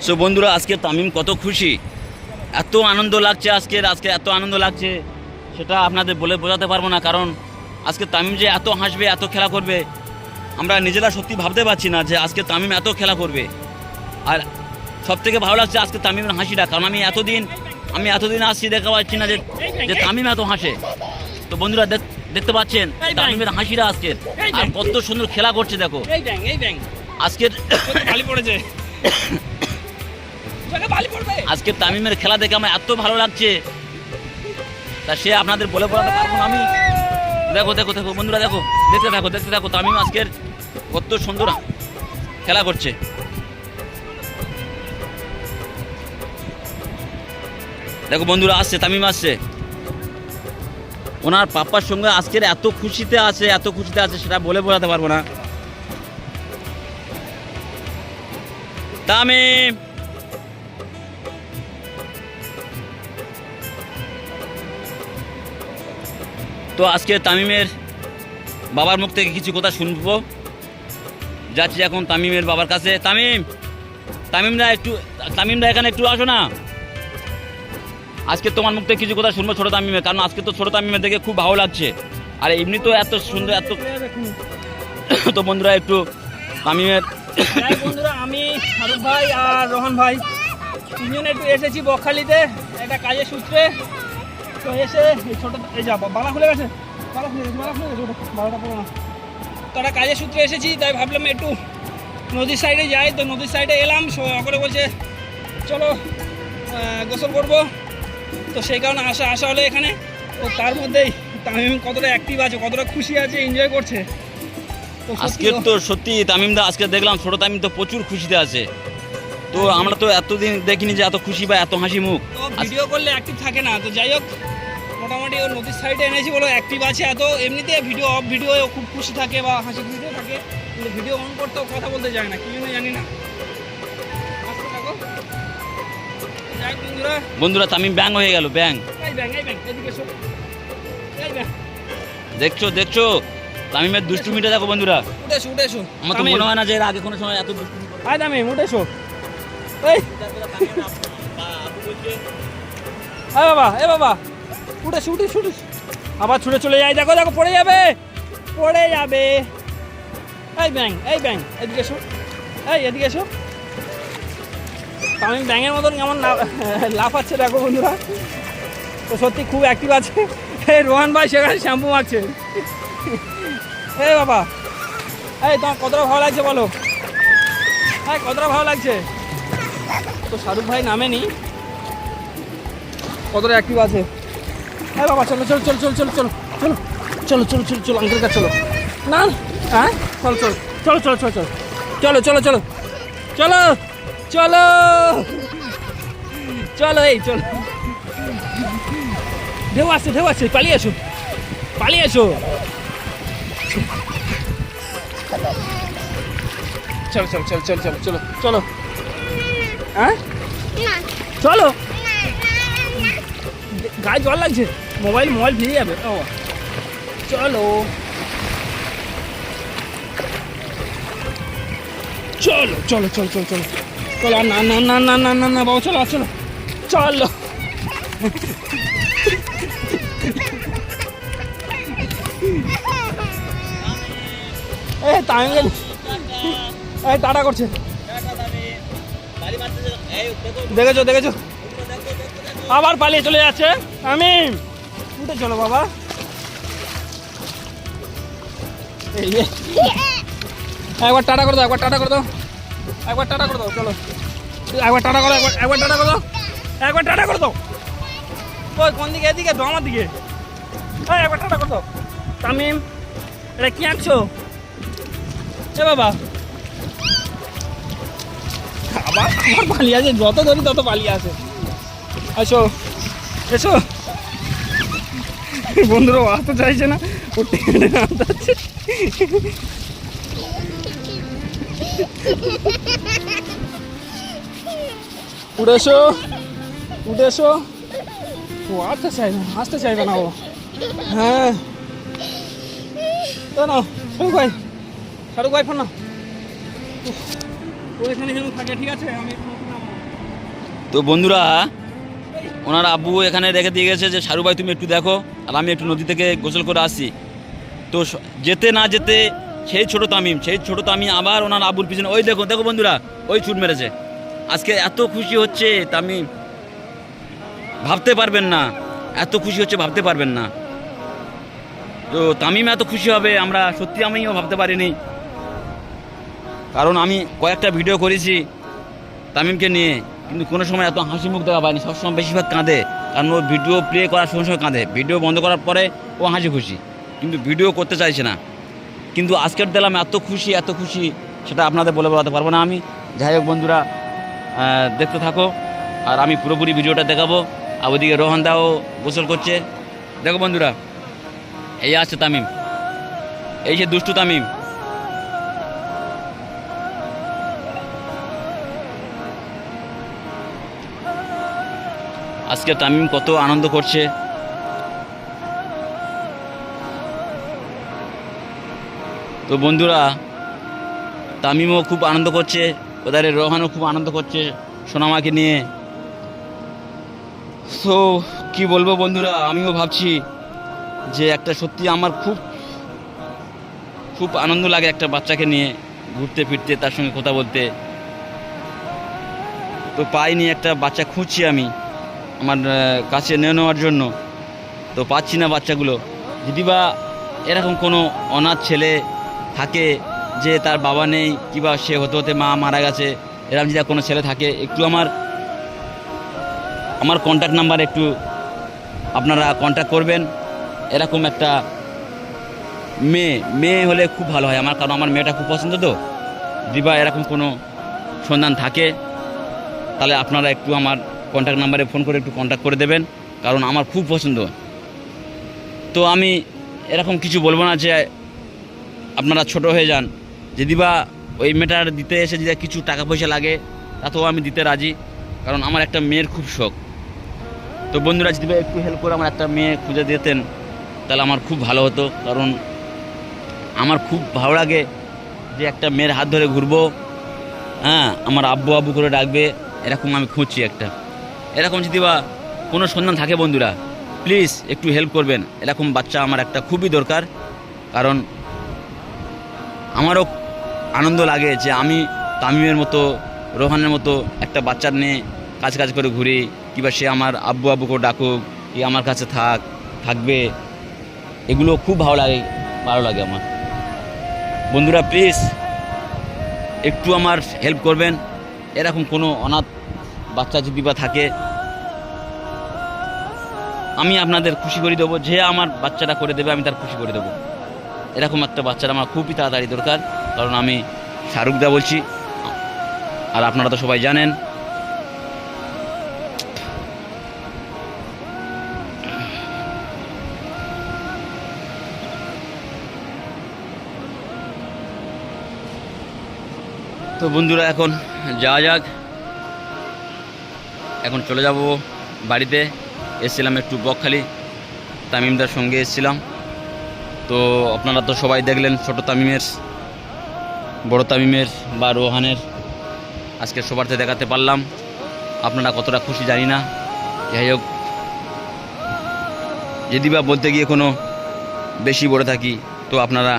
So বন্ধুরা আজকে তামিম কত খুশি? এত আনন্দ লাগছে আজকের আজকে এত আনন্দ লাগছে সেটা আপনাদের বলে বোঝাতে পারব না কারণ আজকে তামিম যে এত হাসবে এত খেলা করবে আমরা নিজেরা সত্যি ভাবতে পারছি না যে আজকে তামিম এত খেলা করবে। আর সব থেকে ভালো লাগছে আজকে তামিমের হাসিটা কারণ আমি এতদিন আমি এতদিন আসছি দেখা পাচ্ছি না যে যে তামিম এত হাসে। তো বন্ধুরা দেখ- দেখতে পাচ্ছেন তামিমের হাসিটা আজকে আর কত সুন্দর খেলা করছে দেখো। আজকের বালি পড়েছে। আজকে তামিমের খেলা দেখে আমার এত ভালো লাগছে। তা সে আপনাদের বলে পারব আমি। দেখো দেখো দেখো, বন্ধুরা, দেখো, দেখতে থাকো দেখতে থাকো, তামিম আজকের কত সুন্দর খেলা করছে। দেখো, বন্ধুরা, আসছে, তামিম আসছে। ওনার পাপ্পার সঙ্গে আজকের এত খুশিতে আছে, এত খুশিতে আছে, সেটা বলে বোঝাতে পারব না। তামিম! তো আজকে তামিমের বাবার মুখ থেকে কিছু কথা শুনব। যাচ্ছি এখন তামিমের বাবার কাছে। তামিম, তামিমরা একটু, তামিমরা এখানে একটু আসো না। আজকে তোমার মুখ থেকে কিছু কথা শুনব ছোটো তামিমের, কারণ আজকে তো ছোটো তামিমের দেখে খুব ভালো লাগছে। আর এমনি তো এত সুন্দর, এত তো বন্ধুরা একটু তামিমের বন্ধুরা, আমি শাহরুখ ভাই আর রোহন ভাই। তিনজনে একটু এসেছি বকখালিতে, একটা কাজের সূত্রে। তো এসে এই ছোট এই যা বালা খুলে গেছে। বালা খুলে গেছে বালা খুলে গেছে ওটা পড়ো না। তো একটা কাজের সূত্রে এসেছি তাই ভাবলাম একটু নদীর সাইডে যাই। তো নদীর সাইডে এলাম করে বলছে চলো গোসল করব। তো সেই কারণে আসা আসা হলো এখানে। তো তার মধ্যেই তামিম কতটা অ্যাক্টিভ আছে কতটা খুশি আছে এনজয় করছে। ও- তো সত্যি তামিমদা আজকে দেখলাম ছোটো তামিম তো প্রচুর খুশিতে আছে। তো আমরা তো এতদিন দেখিনি যে এত খুশি বা এত হাসি মুখ। ভিডিও করলে অ্যাক্টিভ থাকে না। তো যাই হোক মোটামুটি ও নদীর সাইডে এনেছি বলো অ্যাক্টিভ আছে এত এমনিতে ভিডিও অফ ভিডিও খুব খুশি থাকে বা হাসি খুশিতে থাকে। কিন্তু ভিডিও অন করতেও কথা বলতে যায় না কি জন্য জানি না। বন্ধুরা। তামিম ব্যাং হয়ে গেল ব্যাং দেখছ দেখছ? তামিমের দুষ্টুমিটা দেখো বন্ধুরা। উঠে এসো উঠে এসো। আমার তো। মনে হয় না যে এর আগে কোনো সময় এত দুষ্টুমি আয় দামি উঠে এসো। এই। বাবা এ বাবা। উঠে এসো, উঠে এসো, উঠে এসো। আবার ছুটে চলে যায় দেখো দেখো পড়ে যাবে। পড়ে যাবে। এই ব্যাং এই ব্যাং এদিকে এসো। এই এদিকে এসো। আমি ব্যাঙের মতন কেমন লাফাচ্ছে দেখো বন্ধুরা। তো সত্যি খুব অ্যাক্টিভ আছে। এই রোহান ভাই সেখানে শ্যাম্পু মাখছে। এই বাবা। এই তোমার কতটা ভালো লাগছে বলো? হ্যাঁ কতটা ভালো লাগছে? তো শাহরুখ ভাই নামেনি। কতটা অ্যাক্টিভ আছে? হ্যাঁ বাবা চলো চলো চলো চলো চলো চলো চলো চলো চলো চলো চলো আঙ্কেল কাছে চলো না হ্যাঁ চলো চলো চলো চলো চলো চলো চলো চলো চলো চলো চলো চলো এই চলো ঢেউ আসছে ঢেউ আসছে পালিয়ে এসো পালিয়ে এসো চলো চলো চলো চলো চলো চলো চলো হ্যাঁ চলো গায়ে জল লাগছে মোবাইল মোবাইল ভিজে যাবে ও চলো চলো চলো চলো চলো চলো চলো না না না না না না না বাবা চলো চলো চলো এ গেল এই টাটা করছে দেখেছ দেখেছ আবার পালিয়ে চলে যাচ্ছে আমি উঠে চলো বাবা। একবার টাটা করে দাও, একবার টাটা করে দাও। একবার টাটা করে দাও, চলো। একবার টাটা করো, একবার টাটা করে দাও। একবার টাটা করে দাও। ওই, কোন দিকে? এদিকে তো, আমার দিকে। এই, একবার টাটা করে দাও। তামিম, এটা কি আঁকছো এ বাবা। আবার আমার পালিয়ে আছে, যত ধরি তত পালিয়ে আছে। আসো এসো। বন্ধুরা আসতে চাইছে না। ও টেনে হচ্ছে উঠে এসো, উঠে ও আসতে চাইবে না, আসতে চাইবে না ও। হ্যাঁ। তো না ভাই শাহরুখ ভাই, ফোন না ও এখানে থাকে, ঠিক আছে? আমি। তো বন্ধুরা ওনার আব্বু এখানে রেখে দিয়ে গেছে যে, সারু ভাই, তুমি একটু দেখো, আর আমি একটু নদী থেকে গোসল করে আসি। তো যেতে না যেতে সেই ছোট তামিম, সেই ছোট তামিম আবার ওনার আব্বুর পিছনে, ওই দেখো দেখো বন্ধুরা, ওই ছুট মেরেছে। আজকে এত খুশি হচ্ছে তামিম। ভাবতে পারবেন না, এত খুশি হচ্ছে ভাবতে পারবেন না। তো তামিম এত খুশি হবে, আমরা সত্যি আমিও ভাবতে পারিনি। কারণ আমি কয়েকটা ভিডিও করেছি তামিমকে নিয়ে। কিন্তু কোনো সময় এত হাসি মুখ দেখা পায়নি, সবসময় বেশিরভাগ কাঁদে। কারণ ও ভিডিও প্লে করার সঙ্গে সঙ্গে কাঁদে। ভিডিও বন্ধ করার পরে ও হাসি খুশি। কিন্তু ভিডিও করতে চাইছে না। কিন্তু আজকের দিলাম এত খুশি এত খুশি, সেটা আপনাদের বলে বলাতে পারব না আমি। যাই হোক বন্ধুরা দেখতে থাকো। আর আমি পুরোপুরি ভিডিওটা দেখাবো। আর ওদিকে রোহন দাও গোসল করছে। দেখো বন্ধুরা, এই আছে তামিম। এই যে দুষ্টু তামিম। আজকে তামিম কত আনন্দ করছে। তো বন্ধুরা, তামিমও খুব আনন্দ করছে ওদারে রোহানও খুব আনন্দ করছে সোনামাকে নিয়ে। সো কি বলব বন্ধুরা, আমিও ভাবছি যে একটা সত্যি আমার খুব খুব আনন্দ লাগে একটা বাচ্চাকে নিয়ে ঘুরতে ফিরতে, তার সঙ্গে কথা বলতে। তো পাইনি একটা বাচ্চা খুঁজছি আমি। আমার কাছে নিয়ে নেওয়ার জন্য। তো পাচ্ছি না বাচ্চাগুলো। যদি বা এরকম কোনো অনাথ ছেলে থাকে যে তার বাবা নেই, কিংবা সে হতে হতে মা মারা গেছে, এরকম যদি কোনো ছেলে থাকে, একটু আমার আমার কন্ট্যাক্ট নাম্বার একটু আপনারা কন্ট্যাক্ট করবেন। এরকম একটা মেয়ে মেয়ে হলে খুব ভালো হয় আমার, কারণ আমার মেয়েটা খুব পছন্দ তো। যদি বা এরকম কোনো সন্ধান থাকে, তাহলে আপনারা একটু আমার কন্ট্যাক্ট নাম্বারে ফোন করে একটু কন্ট্যাক্ট করে দেবেন, কারণ আমার খুব পছন্দ। তো আমি এরকম কিছু বলব না যে আপনারা ছোট হয়ে যান। যদি বা ওই মেটার দিতে এসে যদি কিছু টাকা পয়সা লাগে, তাতেও আমি দিতে রাজি, কারণ আমার একটা মেয়ের খুব শখ। তো বন্ধুরা, যদি বা একটু হেল্প করে আমার একটা মেয়ে খুঁজে দিতেন, তাহলে আমার খুব ভালো হতো, কারণ আমার খুব ভালো লাগে যে একটা মেয়ের হাত ধরে ঘুরবো। হ্যাঁ আমার আব্বু আব্বু করে ডাকবে, এরকম আমি খুঁজছি একটা। এরকম যদি বা কোনো সন্ধান থাকে বন্ধুরা প্লিজ একটু হেল্প করবেন। এরকম বাচ্চা আমার একটা খুবই দরকার, কারণ আমারও আনন্দ লাগে যে আমি তামিমের মতো, রোহানের মতো একটা বাচ্চার নিয়ে কাজ কাজ করে ঘুরি কিংবা সে আমার আব্বু আব্বু করে ডাকুক, কি আমার কাছে থাক, থাকবে। এগুলো খুব ভালো লাগে ভালো লাগে আমার। বন্ধুরা প্লিজ একটু আমার হেল্প করবেন। এরকম কোনো অনাথ বাচ্চা যদি বা থাকে আমি আপনাদের খুশি করে দেবো, যে আমার বাচ্চাটা করে দেবে, আমি তার খুশি করে দেবো। এরকম একটা বাচ্চার আমার খুবই তাড়াতাড়ি দরকার, কারণ আমি শাহরুখদা বলছি, আর আপনারা তো সবাই জানেন। তো বন্ধুরা, এখন যাওয়া যাক। এখন চলে যাব বাড়িতে। এসেছিলাম একটু বকখালি তামিমদার সঙ্গে এসেছিলাম। তো আপনারা তো সবাই দেখলেন ছোট তামিমের, বড় তামিমের বা রোহানের। আজকে সবারতে দেখাতে পারলাম। আপনারা কতটা খুশি জানি না। যাই হোক, যদি বা বলতে গিয়ে কোনো বেশি বলে থাকি, তো আপনারা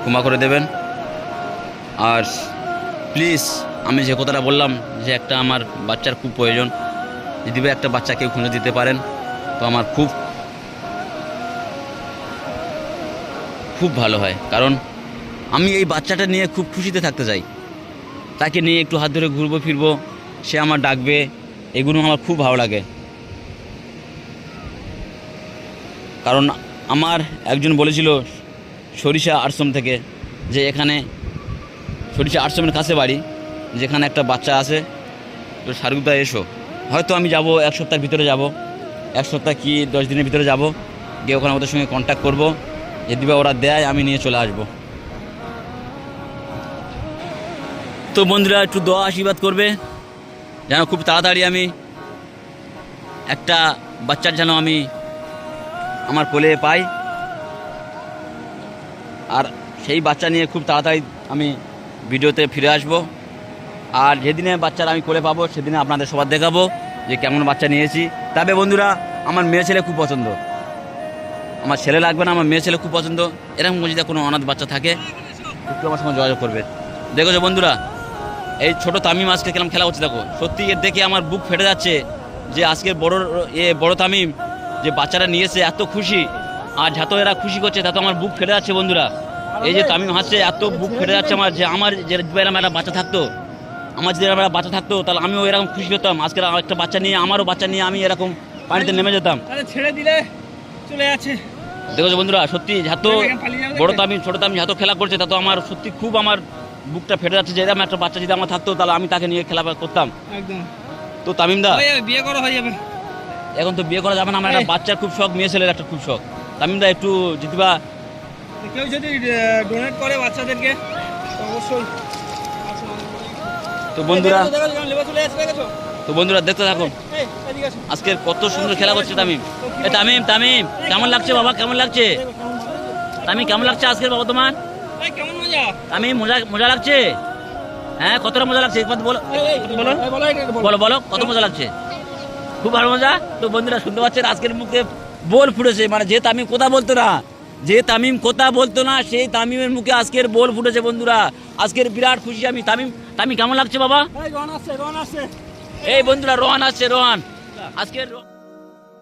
ক্ষমা করে দেবেন। আর প্লিজ, আমি যে কথাটা বললাম যে একটা আমার বাচ্চার খুব প্রয়োজন। যদি বা একটা বাচ্চা কেউ খুঁজে দিতে পারেন, তো আমার খুব খুব ভালো হয়। কারণ আমি এই বাচ্চাটা নিয়ে খুব খুশিতে থাকতে চাই। তাকে নিয়ে একটু হাত ধরে ঘুরবো, ফিরবো, সে আমার ডাকবে, এগুলো আমার খুব ভালো লাগে। কারণ আমার একজন বলেছিল সরিষা আশ্রম থেকে যে এখানে, সরিষা আশ্রমের কাছে বাড়ি, যেখানে একটা বাচ্চা আছে। তো শাহরুখদা এসো। হয়তো আমি যাব, এক সপ্তাহের ভিতরে যাব। এক সপ্তাহ কি দশ দিনের ভিতরে যাব? গিয়ে ওখানে ওদের সঙ্গে কন্ট্যাক্ট করব। যদি বা ওরা দেয়, আমি নিয়ে চলে আসব। তো বন্ধুরা, একটু দোয়া আশীর্বাদ করবে। যেন খুব তাড়াতাড়ি আমি একটা বাচ্চার যেন আমি আমার কোলে পাই। আর সেই বাচ্চা নিয়ে খুব তাড়াতাড়ি আমি ভিডিওতে ফিরে আসব। আর যেদিনে বাচ্চারা আমি করে পাবো, সেদিনে আপনাদের সবার দেখাবো যে কেমন বাচ্চা নিয়েছি। তবে বন্ধুরা, আমার মেয়ে ছেলে খুব পছন্দ। আমার ছেলে লাগবে না, আমার মেয়ে ছেলে খুব পছন্দ। এরকম যদি কোনো অনাথ বাচ্চা থাকে, একটু আমার সঙ্গে যোগাযোগ করবে। দেখেছ বন্ধুরা, এই ছোট তামিম আজকে কেমন খেলা হচ্ছে দেখো। সত্যি এর দেখে আমার বুক ফেটে যাচ্ছে যে আজকের বড়, এ বড় তামিম যে বাচ্চারা নিয়েছে, এত খুশি। আর যত এরা খুশি করছে তত আমার বুক ফেটে যাচ্ছে বন্ধুরা। এই যে তামিম হাসছে, এত বুক ফেটে যাচ্ছে আমার, যে আমার যে এরকম একটা বাচ্চা থাকতো আমার যদি একটা বাচ্চা থাকতো তাহলে আমিও এরকম খুশি হতাম। আজকে একটা বাচ্চা নিয়ে আমারও বাচ্চা নিয়ে আমি এরকম পানিতে নেমে যেতাম। ছেড়ে দিলে চলে যাচ্ছে। দেখেছ বন্ধুরা সত্যি যত বড় দেখবে? তামিম ছোট তামিম যত খেলা করছে তত আমার সত্যি খুব আমার বুকটা ফেটে যাচ্ছে। যে এরকম একটা বাচ্চা যদি আমার থাকতো তাহলে আমি তাকে নিয়ে খেলা করতাম। একদম। তো তামিম দা বিয়ে করা হয়ে যাবে। এখন তো বিয়ে করা যাবে না। আমার একটা বাচ্চার খুব শখ মেয়ে ছেলের একটা খুব শখ। তামিম দা একটু জিতবা? কেউ যদি ডোনেট করে বাচ্চাদেরকে অবশ্যই। তো বন্ধুরা তো বন্ধুরা দেখতে থাকুন আসো। আজকের কত সুন্দর খেলা করছে তামিম। এ তামিম তামিম কেমন লাগছে বাবা কেমন লাগছে? মজা। তামিম কেমন লাগছে আজকের বাবা তোমার? মজা? তামিম মজা মজা লাগছে? হ্যাঁ কতটা মজা লাগছে? একবার বলো। বলো। বলো বলো। বলো বলো কত মজা লাগছে? খুব ভালো মজা। তো বন্ধুরা শুনতে পাচ্ছেন আজকের মুখে বোল ফুটেছে। মানে যে তামিম কথা বলতো না যে তামিম কথা বলতো না সেই তামিমের মুখে আজকের বল ফুটেছে বন্ধুরা। আজকের বিরাট খুশি আমি। তামিম তামিম কেমন লাগছে বাবা? এই, রন আসছে রন বন্ধুরা রোহান আসছে রোহান আজকের